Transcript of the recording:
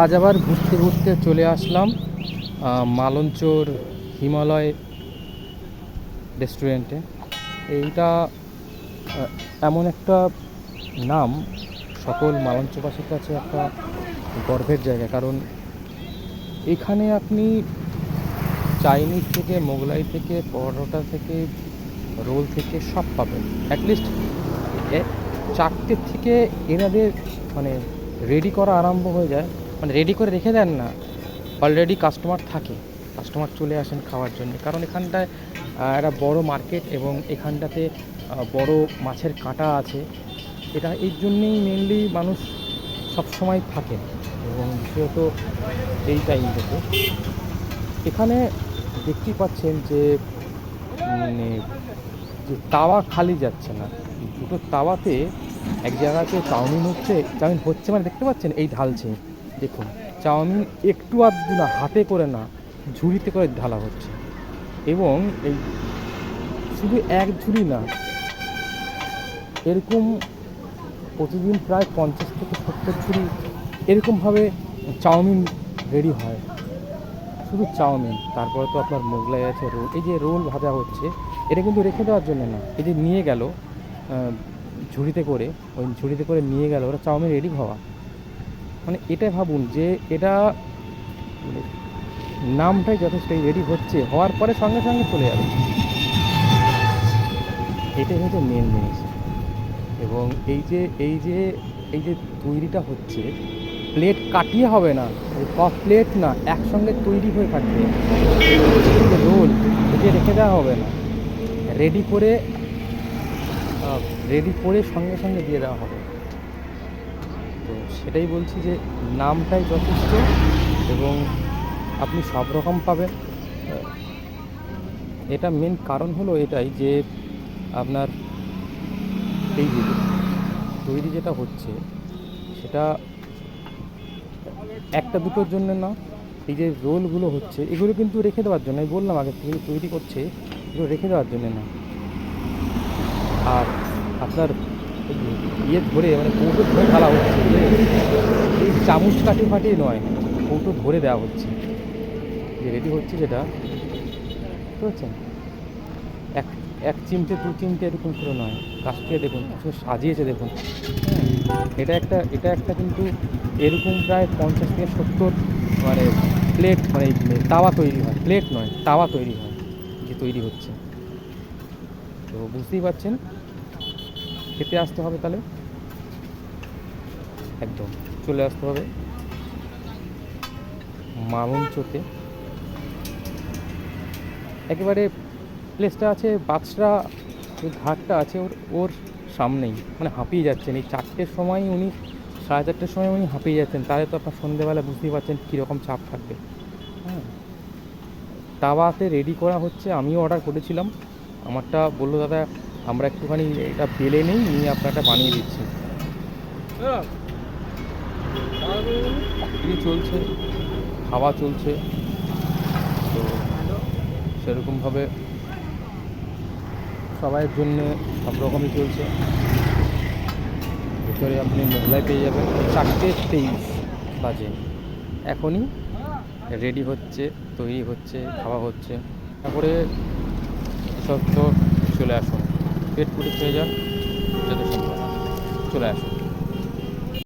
আজ আবার ঘুরতে ঘুরতে চলে আসলাম মালঞ্চর হিমালয় রেস্টুরেন্টে। এইটা এমন একটা নাম, সকল মালঞ্চবাসীর কাছে একটা গর্বের জায়গা, কারণ এখানে আপনি চাইনিজ থেকে, মোগলাই থেকে, পরোটা থেকে, রোল থেকে সব পাবেন। অ্যাটলিস্ট চারটে থেকে এনাদের মানে রেডি করা আরম্ভ হয়ে যায়। মানে রেডি করে রেখে দেন না। অলরেডি কাস্টমার থাকে। কাস্টমার চলে আসেন খাওয়ার জন্য। কারণ এখানটায় একটা বড় মার্কেট এবং এখানটাতে বড় মাছের কাঁটা আছে। এটা এর জন্যেই মেনলি মানুষ সবসময় থাকে। এবং বিশেষত এই টাইমটাতে এখানে দেখতেই পাচ্ছেন যে মানে যে তাওয়া খালি যাচ্ছে না। দুটো তাওয়াতে এক জায়গাতে চাউমিন হচ্ছে। চাউমিন হচ্ছে মানে দেখতে পাচ্ছেন? এই ঢালছে। দেখুন, চাউমিন একটু আধটু না, হাতে করে না, ঝুড়িতে করে ঢালা হচ্ছে। এবং এই শুধু এক ঝুড়ি না, এরকম প্রতিদিন প্রায় পঞ্চাশ থেকে সত্তর ঝুড়ি এরকমভাবে চাউমিন রেডি হয়। শুধু চাউমিন, তারপরে তো আপনার মোগলাই আছে, রোল, এই যে রোল ভাজা হচ্ছে, এটা কিন্তু রেখে দেওয়ার জন্য না, এই যে নিয়ে গেল ঝুড়িতে করে, ওই ঝুড়িতে করে নিয়ে গেল, ওরা চাউমিন রেডি হওয়া। মানে এটাই ভাবুন যে এটা মানে নামটাই যথেষ্ট রেডি হচ্ছে, হওয়ার পরে সঙ্গে সঙ্গে চলে যাবে। এটাই হচ্ছে মেন জিনিস। এবং এই যে এই যে এই যে তৈরিটা হচ্ছে প্লেট কাটিয়ে হবে না কপ প্লেট না, একসঙ্গে তৈরি হয়ে থাকবে। রোল ভেজে রেখে দেওয়া হবে না। রেডি করে রেডি করে সঙ্গে সঙ্গে দিয়ে দেওয়া হবে। তো সেটাই বলছি যে নামটাই যথেষ্ট এবং আপনি সব রকম পাবেন। এটা মেন কারণ হলো এটাই যে আপনার এই যে তৈরি যেটা হচ্ছে, সেটা একটা দুটোর জন্য না, এই যে রোলগুলো হচ্ছে, এগুলো কিন্তু রেখে দেওয়ার জন্য বললাম আগে থেকে তৈরি করছে, এগুলো রেখে দেওয়ার জন্য না। আর আপনার ইয়ে ধরে মানে কৌটো ধরে ঢালা হচ্ছে এই চামচ কাটি ফাটিয়ে নয়, কৌটো ধরে দেওয়া হচ্ছে। যে রেডি হচ্ছে যেটা, বুঝতে পারছেন? এক এক চিমটে, দু চিমটে এরকম করে নয়। কাজকে দেখুন, কিছু সাজিয়েছে দেখুন। এটা একটা এটা একটা কিন্তু এরকম প্রায় পঞ্চাশ থেকে সত্তর মানে প্লেট মানে তাওয়া তৈরি হয়। প্লেট নয়, তাওয়া তৈরি হয়, যে তৈরি হচ্ছে। তো বুঝতেই পারছেন? খেতে আসতে হবে তাহলে? একদম চলে আসতে হবে। মামুনচোতে একেবারে প্লেসটা আছে বাক্সরা যে ঘাটটা আছে ওর ওর সামনেই। মানে হাঁপিয়ে যাচ্ছেন। এই চারটের সময় উনি সাড়ে চারটের সময় উনি হাঁপিয়ে যাচ্ছেন। তাহলে তো আপনার সন্ধেবেলা বুঝতেই পারছেন কীরকম চাপ থাকবে। হ্যাঁ তাওয়াতে রেডি করা হচ্ছে আমিও অর্ডার করেছিলাম। আমারটা বলল দাদা আমরা একটুখানি এটা বেলে নেই, নিয়ে আপনারটা বানিয়ে দিচ্ছি। চলছে খাওয়া চলছে। তো সেরকমভাবে সবাইয়ের জন্য সব রকমই চলছে। ভিতরে আপনি মোগলাই পেয়ে যাবেন। চারটে তেইশ বাজে। এখনই রেডি হচ্ছে, তৈরি হচ্ছে, খাওয়া হচ্ছে। তারপরে তো চলে আসুন। পেট পুটি খেয়ে যান যত সম্ভব চলে আসুন